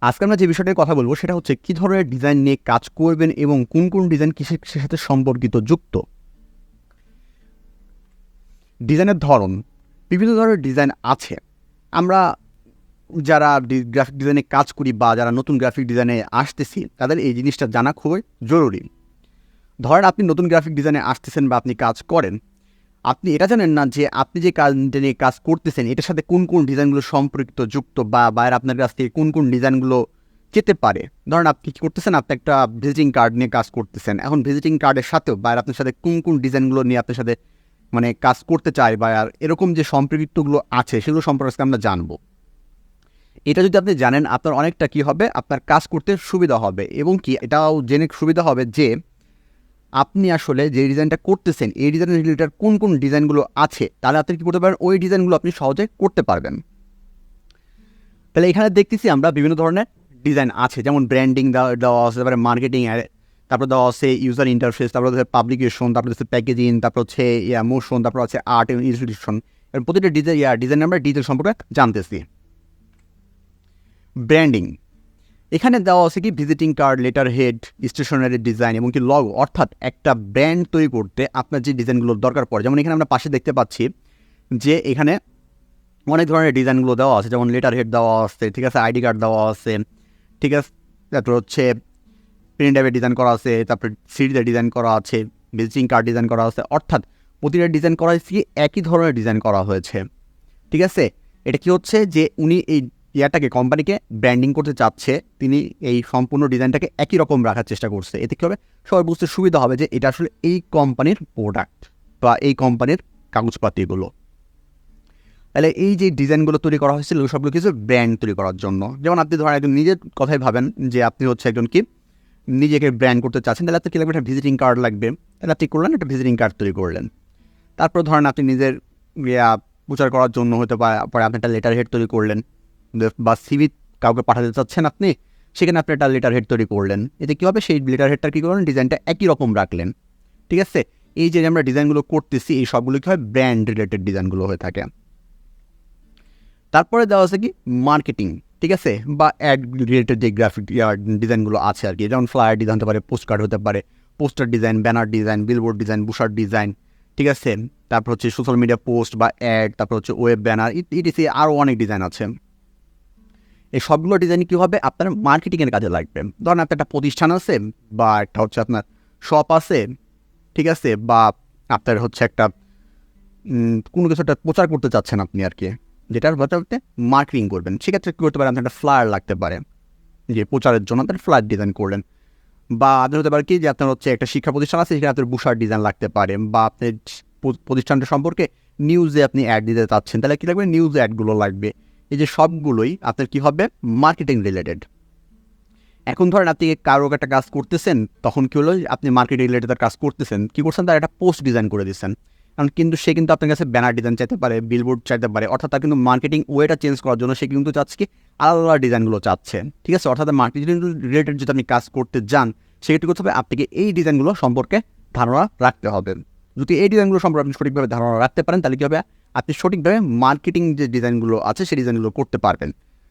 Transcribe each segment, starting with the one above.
আজকে আমরা যে বিষয়টা কথা বলব সেটা হচ্ছে কী ধরনের ডিজাইন নিয়ে কাজ করবেন এবং কোন কোন ডিজাইন কিসের কিসের সাথে সম্পর্কিত যুক্ত? ডিজাইনের ধরন, বিভিন্ন ধরনের ডিজাইন আছে। আমরা যারা গ্রাফিক ডিজাইনে কাজ করি বা যারা নতুন গ্রাফিক ডিজাইনে আসতেছি, তাদের এই জিনিসটা জানা খুবই জরুরি। ধরেন আপনি নতুন গ্রাফিক ডিজাইনে আসতেছেন বা আপনি কাজ করেন আপনি এটা জানেন না যে আপনি যে কাজটা নিয়ে কাজ করতেছেন, এটার সাথে কোন কোন ডিজাইনগুলো সম্পর্কিত যুক্ত বা বাইরে আপনার কাছ থেকে কোন কোন ডিজাইনগুলো যেতে পারে? ধরেন আপনি কী করতেছেন? আপনি একটা ভিজিটিং কার্ড নিয়ে কাজ করতেছেন। এখন ভিজিটিং কার্ডের সাথেও বাইরে আপনার সাথে কোন কোন ডিজাইনগুলো নিয়ে আপনার সাথে মানে কাজ করতে চায় বা আর এরকম যে সম্পৃক্তগুলো আছে, সেগুলো সম্পর্কে আমরা জানব। এটা যদি আপনি জানেন, আপনার অনেকটা কি হবে? আপনার কাজ করতে সুবিধা হবে। এবং কি? এটাও জেনে সুবিধা হবে যে আপনি আসলে যে ডিজাইনটা করতেছেন, এই ডিজাইন রিলেটেড কোন কোন ডিজাইনগুলো আছে, তাহলে আপনি কী করতে পারেন? ওই ডিজাইনগুলো আপনি সহজে করতে পারবেন। তাহলে এখানে দেখতেছি আমরা বিভিন্ন ধরনের ডিজাইন আছে, যেমন ব্র্যান্ডিং দেওয়া আছে, তারপরে মার্কেটিং তারপর দেওয়া আছে ইউজার ইন্টারফেস তারপর হচ্ছে পাবলিকেশন তারপর হচ্ছে প্যাকেজিং তারপর হচ্ছে, ইয়া মোশন তারপর হচ্ছে আর্ট এবং ইনস্টিটিউশন এবং প্রতিটা ডিজাইন ইয়া ডিজাইন আমরা ডিটেল সম্পর্কে জানতেছি। ব্র্যান্ডিং এখানে দেওয়া আছে কি? Visiting card letterhead stationery design এবং কি লগ অর্থাৎ একটা ব্র্যান্ড তৈরি করতে আপনার যে ডিজাইনগুলোর দরকার পড়ে। যেমন এখানে আমরা পাশে দেখতে পাচ্ছি যে এখানে অনেক ধরনের ডিজাইনগুলো দেওয়া আছে। যেমন লেটার হেড দেওয়া আছে, ঠিক আছে? আইডি কার্ড দেওয়া আছে, ঠিক আছে? তারপর হচ্ছে প্রিন্ট টাইপের ডিজাইন করা আছে, তারপর সিডিতে ডিজাইন করা আছে ভিজিটিং কার্ড ডিজাইন করা আছে, অর্থাৎ প্রতিটা ডিজাইন করা হয়েছে একই ধরনের ডিজাইন করা হয়েছে। ঠিক আছে? এটা কি হচ্ছে? যে উনি এই ইয়াটাকে কোম্পানিকে ব্র্যান্ডিং করতে চাচ্ছে, তিনি এই সম্পূর্ণ ডিজাইনটাকে একই রকম রাখার চেষ্টা করছে। এতে কী হবে? সবাই বুঝতে সুবিধা হবে যে এটা আসলে এই কোম্পানির প্রোডাক্ট বা এই কোম্পানির কাগজপাতিগুলো। তাহলে এই যে ডিজাইনগুলো তৈরি করা হয়েছিল, সবগুলো কিছু ব্র্যান্ড তৈরি করার জন্য। যেমন আপনি ধরেন একজন নিজের কথাই ভাবেন যে আপনি হচ্ছে একজন কি? নিজেকে ব্র্যান্ড করতে চাচ্ছেন, তাহলে আপনি কী লাগবে? একটা ভিজিটিং কার্ড লাগবে। তাহলে আপনি করলেন, একটা ভিজিটিং কার্ড তৈরি করলেন। তারপর ধরেন আপনি নিজের প্রচার করার জন্য হতে পারে আপনি একটা লেটার হেড তৈরি করলেন। বা সিভি কাউকে পাঠাতে চাচ্ছেন আপনি, সেখানে আপনি একটা লেটার হেড তৈরি করলেন। এতে কী হবে? সেই লেটার হেডটা কী করলেন? ডিজাইনটা একই রকম রাখলেন। ঠিক আছে? এই যে আমরা ডিজাইনগুলো করতেছি, এই সবগুলো কী হয়? ব্র্যান্ড রিলেটেড ডিজাইনগুলো হয়ে থাকে। তারপরে দেওয়া আছে কি? মার্কেটিং ঠিক আছে? বা অ্যাড রিলেটেড যে গ্রাফিক ডিজাইনগুলো আছে আর কি। যেমন ফ্লায়ার ডিজাইন হতে পারে পোস্ট কার্ড হতে পারে poster design banner design billboard design brochure design ঠিক আছে? তারপর হচ্ছে সোশ্যাল মিডিয়া পোস্ট বা অ্যাড তারপর হচ্ছে ওয়েব ব্যানার ইটিসি আরও অনেক ডিজাইন আছে। এই সবগুলো ডিজাইন কী হবে? আপনার মার্কেটিংয়ের কাজে লাগবে। ধরেন আপনার একটা প্রতিষ্ঠান আছে বা একটা হচ্ছে আপনার শপ আছে, ঠিক আছে? বা আপনার হচ্ছে একটা কোনো কিছু একটা প্রচার করতে চাচ্ছেন আপনি আর কি যেটার আপনি মার্কেটিং করবেন। সেক্ষেত্রে কী করতে পারেন? আপনার একটা ফ্লায়ার লাগতে পারে, যে প্রচারের জন্য আপনার ফ্লায়ার ডিজাইন করলেন। বা আপনার হতে পারে কি যে আপনার হচ্ছে একটা শিক্ষা প্রতিষ্ঠান আছে, সেখানে আপনার বুসার ডিজাইন লাগতে পারে, বা আপনার প্রতিষ্ঠানটা সম্পর্কে নিউজে আপনি অ্যাড দিতে চাচ্ছেন, তাহলে কী লাগবে? নিউজ অ্যাডগুলো লাগবে। এই যে সবগুলোই আপনার কী হবে? মার্কেটিং রিলেটেড এখন ধরেন আপনি কারও একটা কাজ করতেছেন, তখন কী হলো? আপনি মার্কেটিং রিলেটেড কাজ করতেছেন, কী করছেন? তার একটা পোস্ট ডিজাইন করে দিচ্ছেন। কারণ কিন্তু সে কিন্তু আপনার কাছে ব্যানার ডিজাইন চাইতে পারে বিলবোর্ড চাইতে পারে, অর্থাৎ তার কিন্তু মার্কেটিং ওয়েটা চেঞ্জ করার জন্য সে কিন্তু চাচ্ছে কি? আলাদা আলাদা ডিজাইনগুলো চাচ্ছে। ঠিক আছে? অর্থাৎ মার্কেটিং রিলেটেড যদি আপনি কাজ করতে যান, সেক্ষেত্রে করতে হবে? আপনাকে এই ডিজাইনগুলো সম্পর্কে ধারণা রাখতে হবে। যদি এই ডিজাইনগুলো সম্পর্কে আপনি সঠিকভাবে ধারণা রাখতে পারেন, তাহলে কী হবে? আপনি সঠিকভাবে মার্কেটিং যে ডিজাইনগুলো আছে, সেই ডিজাইনগুলো করতে পারবেন।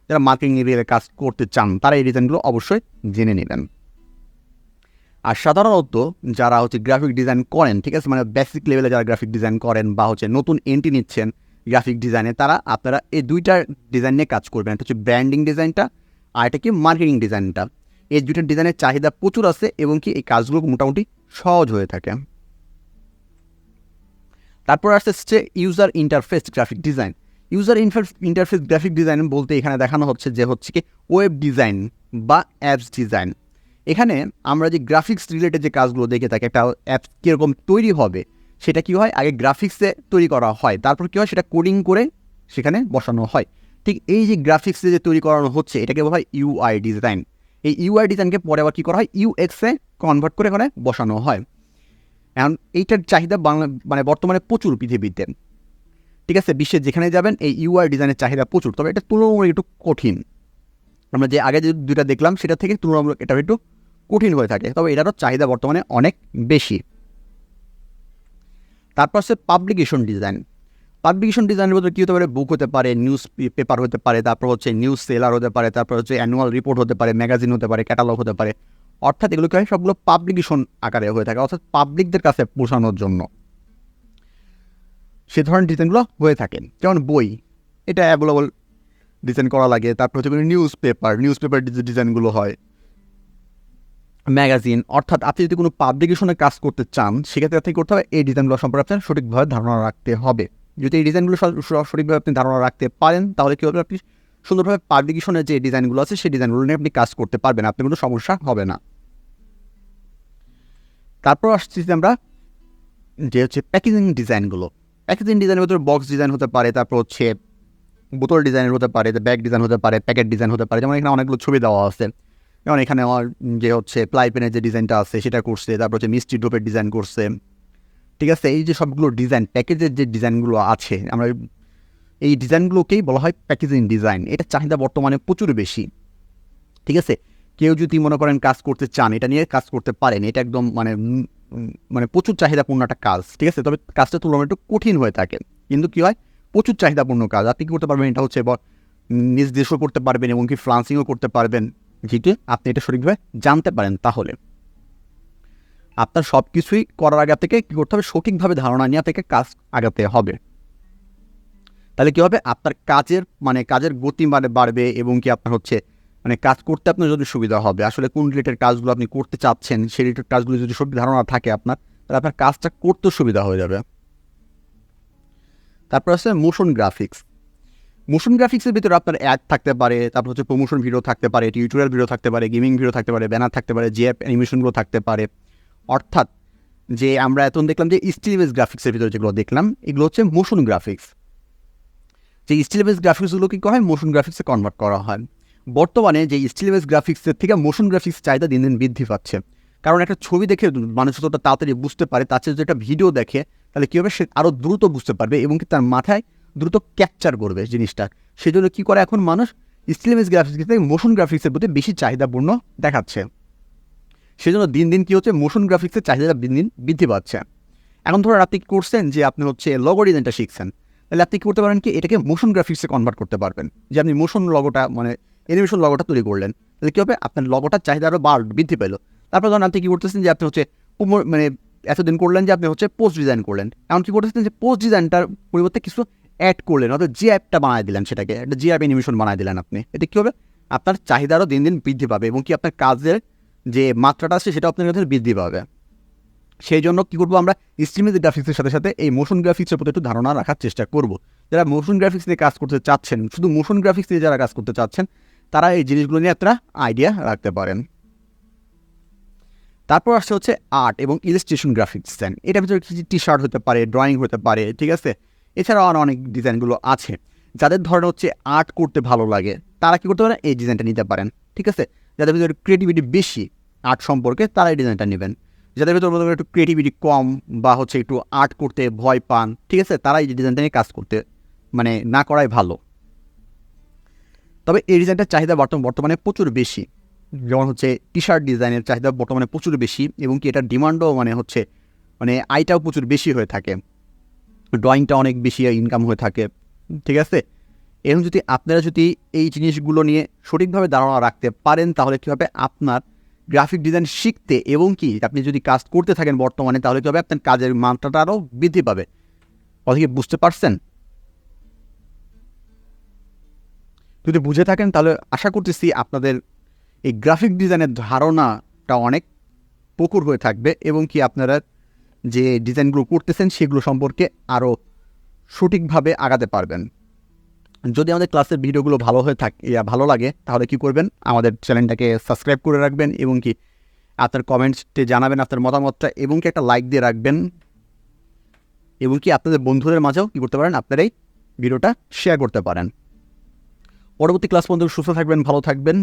যারা মার্কেটিং এরিয়ায় কাজ করতে চান, তারা এই ডিজাইনগুলো অবশ্যই জেনে নেবেন। আর সাধারণত যারা হচ্ছে গ্রাফিক ডিজাইন করেন, ঠিক আছে? মানে বেসিক লেভেলে যারা গ্রাফিক ডিজাইন করেন বা হচ্ছে নতুন এন্ট্রি নিচ্ছেন গ্রাফিক ডিজাইনে তারা আপনারা এই দুইটা ডিজাইন নিয়ে কাজ করবেন। একটা হচ্ছে ব্র্যান্ডিং ডিজাইনটা আর এটা কি মার্কেটিং ডিজাইনটা এই দুইটার ডিজাইনের চাহিদা প্রচুর আছে এবং কি এই কাজগুলো মোটামুটি সহজ হয়ে থাকে। তারপর আসতে আসছে user interface graphic design user interface graphic design বলতে এখানে দেখানো হচ্ছে যে হচ্ছে কি ওয়েব ডিজাইন বা অ্যাপস ডিজাইন এখানে আমরা যে গ্রাফিক্স রিলেটেড যে কাজগুলো দেখে থাকি, একটা অ্যাপস কীরকম তৈরি হবে, সেটা কি হয়? আগে গ্রাফিক্সে তৈরি করা হয়। তারপর কী হয়? সেটা কোডিং করে সেখানে বসানো হয়। ঠিক এই যে গ্রাফিক্সে যে তৈরি করানো হচ্ছে, এটাকে বলা হয় ইউআই ডিজাইন এই ইউআই ডিজাইনকে পরে আবার কী করা হয়? ইউএক্সে কনভার্ট করে এখানে বসানো হয়। এখন এইটার চাহিদা বাংলা মানে বর্তমানে প্রচুর পৃথিবীতে। ঠিক আছে? বিশ্বের যেখানে যাবেন, এই ইউআই ডিজাইনের চাহিদা প্রচুর। তবে এটা তুলনামূলক একটু কঠিন। আমরা যে আগে যে দুইটা দেখলাম, সেটা থেকে তুলনামূলক এটা একটু কঠিন হয়ে থাকে। তবে এটারও চাহিদা বর্তমানে অনেক বেশি। তারপর হচ্ছে পাবলিকেশন ডিজাইন পাবলিকেশন ডিজাইনের মধ্যে কী হতে পারে? বুক হতে পারে নিউজ পেপার হতে পারে, তারপর হচ্ছে নিউজ সেলার হতে পারে, তারপর হচ্ছে অ্যানুয়াল রিপোর্ট হতে পারে ম্যাগাজিন হতে পারে ক্যাটালগ হতে পারে। অর্থাৎ এগুলো কি হয়? সবগুলো পাবলিকেশন আকারে হয়ে থাকে, অর্থাৎ পাবলিকদের কাছে পৌঁছানোর জন্য। সে ধরনের ডিজাইনগুলো হয়ে থাকে। যেমন বই, এটা অ্যাভেলেবল ডিজাইন করা লাগে। তারপর হচ্ছে নিউজ পেপার নিউজ পেপার ডিজাইনগুলো হয়। ম্যাগাজিন অর্থাৎ আপনি যদি কোনো পাবলিকেশনে কাজ করতে চান, সেক্ষেত্রে আপনি করতে হবে? এই ডিজাইনগুলো সম্পর্কে আপনার সঠিকভাবে ধারণা রাখতে হবে। যদি এই ডিজাইনগুলো সঠিকভাবে আপনি ধারণা রাখতে পারেন, তাহলে কী হবে? আপনি সুন্দরভাবে পাবলিকেশনের যে ডিজাইনগুলো আছে, সেই ডিজাইনগুলো নিয়ে আপনি কাজ করতে পারবেন। আপনার কোনো সমস্যা হবে না। তারপর আসছি যে আমরা যে হচ্ছে প্যাকেজিং ডিজাইনগুলো প্যাকেজিং ডিজাইনের ভিতরে বক্স ডিজাইন হতে পারে, তারপর হচ্ছে বোতল ডিজাইনের হতে পারে ব্যাগ ডিজাইন হতে পারে প্যাকেট ডিজাইন হতে পারে। যেমন এখানে অনেকগুলো ছবি দেওয়া আছে। যেমন এখানে আমার যে হচ্ছে প্লাই পেনের যে ডিজাইনটা আছে, সেটা করছে, তারপর হচ্ছে মিষ্টি ডোপের ডিজাইন করছে। ঠিক আছে, এই যে সবগুলো ডিজাইন প্যাকেজের যে ডিজাইনগুলো আছে, আমরা এই ডিজাইনগুলোকেই বলা হয় প্যাকেজিং ডিজাইন এটা চাহিদা বর্তমানে প্রচুর বেশি। ঠিক আছে কেউ যদি মনে করেন কাজ করতে চান, এটা নিয়ে কাজ করতে পারেন, এটা একদম মানে মানে প্রচুর চাহিদাপূর্ণ একটা কাজ, ঠিক আছে? তবে কাজটা তুলনায় একটু কঠিন হয়ে থাকে। কিন্তু কী হয়? প্রচুর চাহিদাপূর্ণ কাজ। আপনি কী করতে পারবেন? এটা হচ্ছে এবার নিজ দেশও করতে পারবেন এবং কি ফ্রান্সিংও করতে পারবেন। যেটি আপনি এটা সঠিকভাবে জানতে পারেন তাহলে। আপনার সব কিছুই করার আগে থেকে কী করতে হবে? সঠিকভাবে ধারণা নিয়ে আপনাকে কাজ আগাতে হবে। তাহলে কী হবে? আপনার কাজের মানে কাজের গতি মানে বাড়বে এবং কি আপনার হচ্ছে মানে কাজ করতে আপনার যদি সুবিধা হবে, আসলে কোন রিলেটেড কাজগুলো আপনি করতে চাচ্ছেন, সেই রিলেটেড কাজগুলো যদি সঠিক ধারণা থাকে আপনার, তাহলে আপনার কাজটা করতেও সুবিধা হয়ে যাবে। তারপর আছে মোশন গ্রাফিক্স মোশন গ্রাফিক্সের ভিতরে আপনার অ্যাড থাকতে পারে, তারপর হচ্ছে প্রমোশন ভিডিও থাকতে পারে টিউটোরিয়াল ভিডিও থাকতে পারে গেমিং ভিডিও থাকতে পারে ব্যানার থাকতে পারে, যে অ্যানিমেশনগুলো থাকতে পারে। অর্থাৎ যে আমরা এখন দেখলাম যে স্টিলবেস গ্রাফিক্সের ভিতরে যেগুলো দেখলাম, এগুলো হচ্ছে মোশন গ্রাফিক্স যে স্টিলবেস গ্রাফিক্সগুলো কি করা হয়? মোশন গ্রাফিক্সে কনভার্ট করা হয়। বর্তমানে যে স্টিলবেস গ্রাফিক্সের থেকে মোশন গ্রাফিক্স চাহিদা দিন দিন বৃদ্ধি পাচ্ছে। কারণ একটা ছবি দেখে মানুষ যতটা তাড়াতাড়ি বুঝতে পারে, তার চেয়ে যদি একটা ভিডিও দেখে, তাহলে কী হবে? সে আরও দ্রুত বুঝতে পারবে এবং কি তার মাথায় দ্রুত ক্যাপচার করবে জিনিসটা। সেজন্য কী করে এখন মানুষ স্টিলবেস গ্রাফিক্স থেকে মোশন গ্রাফিক্সের প্রতি বেশি চাহিদাপূর্ণ দেখাচ্ছে। সেজন্য দিন দিন কী হচ্ছে? মোশন গ্রাফিক্সের চাহিদা দিন দিন বৃদ্ধি পাচ্ছে। এখন ধরুন আপনি কি করছেন যে আপনি হচ্ছে লগো ডিজাইনটা শিখছেন। তাহলে আপনি কী করতে পারেন কি? এটাকে মোশন গ্রাফিক্সে কনভার্ট করতে পারবেন। যে আপনি মোশন লগোটা মানে অ্যানিমেশন লগোটা তৈরি করলেন। তাহলে কী হবে? আপনার লগোটার চাহিদা আরও বাড়, বৃদ্ধি পেল। তারপর ধরুন আপনি কী করতেছেন যে, আপনি হচ্ছে মানে এতদিন করলেন যে, আপনি হচ্ছে পোস্ট ডিজাইন করলেন। এমন কী করতেছেন যে পোস্ট ডিজাইনটার পরিবর্তে কিছু অ্যাড করলেন। অর্থাৎ যে অ্যাপটা বানায় দিলেন সেটাকে, একটা যে অ্যাপ অ্যানিমেশন বানায় দিলেন আপনি, এতে কী হবে? আপনার চাহিদা আরও দিন দিন বৃদ্ধি পাবে এবং কি আপনার কাজের যে মাত্রাটা আছে সেটা আপনার কাছে বৃদ্ধি পাবে। সেই জন্য কী করব আমরা? স্ট্রিমেজ গ্রাফিক্সের সাথে সাথে এই মোশন গ্রাফিক্সের প্রতি একটু ধারণা রাখার চেষ্টা করব। যারা মোশন গ্রাফিক্স নিয়ে কাজ করতে চাচ্ছেন, শুধু মোশন গ্রাফিক্স নিয়ে যারা কাজ করতে চাচ্ছেন তারা এই জিনিসগুলো নিয়ে আপনারা আইডিয়া রাখতে পারেন। তারপর আসছে হচ্ছে আর্ট এবং ইলাস্ট্রেশন গ্রাফিক্স ডিজাইন এটার ভিতরে কিছু টি শার্ট হতে পারে ড্রয়িং হতে পারে, ঠিক আছে? এছাড়াও আরও অনেক ডিজাইনগুলো আছে। যাদের ধরেন হচ্ছে আর্ট করতে ভালো লাগে, তারা কী করতে পারেন? এই ডিজাইনটা নিতে পারেন, ঠিক আছে? যাদের ভিতরে ক্রিয়েটিভিটি বেশি আর্ট সম্পর্কে তারা এই ডিজাইনটা নেবেন। যাদের ভিতরে মনে একটু ক্রিয়েটিভিটি কম বা হচ্ছে একটু আর্ট করতে ভয় পান, ঠিক আছে? তারা এই ডিজাইনটা নিয়ে কাজ করতে মানে না করাই ভালো। তবে এই ডিজাইনটার চাহিদা বর্তমান বর্তমানে প্রচুর বেশি। যেমন হচ্ছে টি শার্ট ডিজাইনের চাহিদা বর্তমানে প্রচুর বেশি এবং কি এটার ডিমান্ডও মানে হচ্ছে মানে আয়টাও প্রচুর বেশি হয়ে থাকে। ড্রয়িংটা অনেক বেশি ইনকাম হয়ে থাকে, ঠিক আছে? এরকম যদি আপনারা যদি এই জিনিসগুলো নিয়ে সঠিকভাবে ধারণা রাখতে পারেন, তাহলে কী হবে? আপনার গ্রাফিক ডিজাইন শিখতে এবং কি আপনি যদি কাজ করতে থাকেন বর্তমানে, তাহলে কী হবে? আপনার কাজের মাত্রাটা আরও বৃদ্ধি পাবে। কথা কি বুঝতে পারছেন? যদি বুঝে থাকেন, তাহলে আশা করতেছি আপনাদের এই গ্রাফিক ডিজাইনের ধারণাটা অনেক পুকুর হয়ে থাকবে এবং কি আপনারা যে ডিজাইনগুলো করতেছেন, সেগুলো সম্পর্কে আরও সঠিকভাবে আগাতে পারবেন। যদি আমাদের ক্লাসের ভিডিওগুলো ভালো হয়ে থাকে ভালো লাগে, তাহলে কি করবেন? আমাদের চ্যানেলটাকে সাবস্ক্রাইব করে রাখবেন এবং কি আপনার কমেন্টসে জানাবেন আপনার মতামতটা এবং কি একটা লাইক দিয়ে রাখবেন। এবং কি আপনাদের বন্ধুদের মাঝেও কী করতে পারেন? আপনারা এই ভিডিওটা শেয়ার করতে পারেন। পরবর্তী ক্লাস পর্যন্ত সুস্থ থাকবেন ভালো থাকবেন।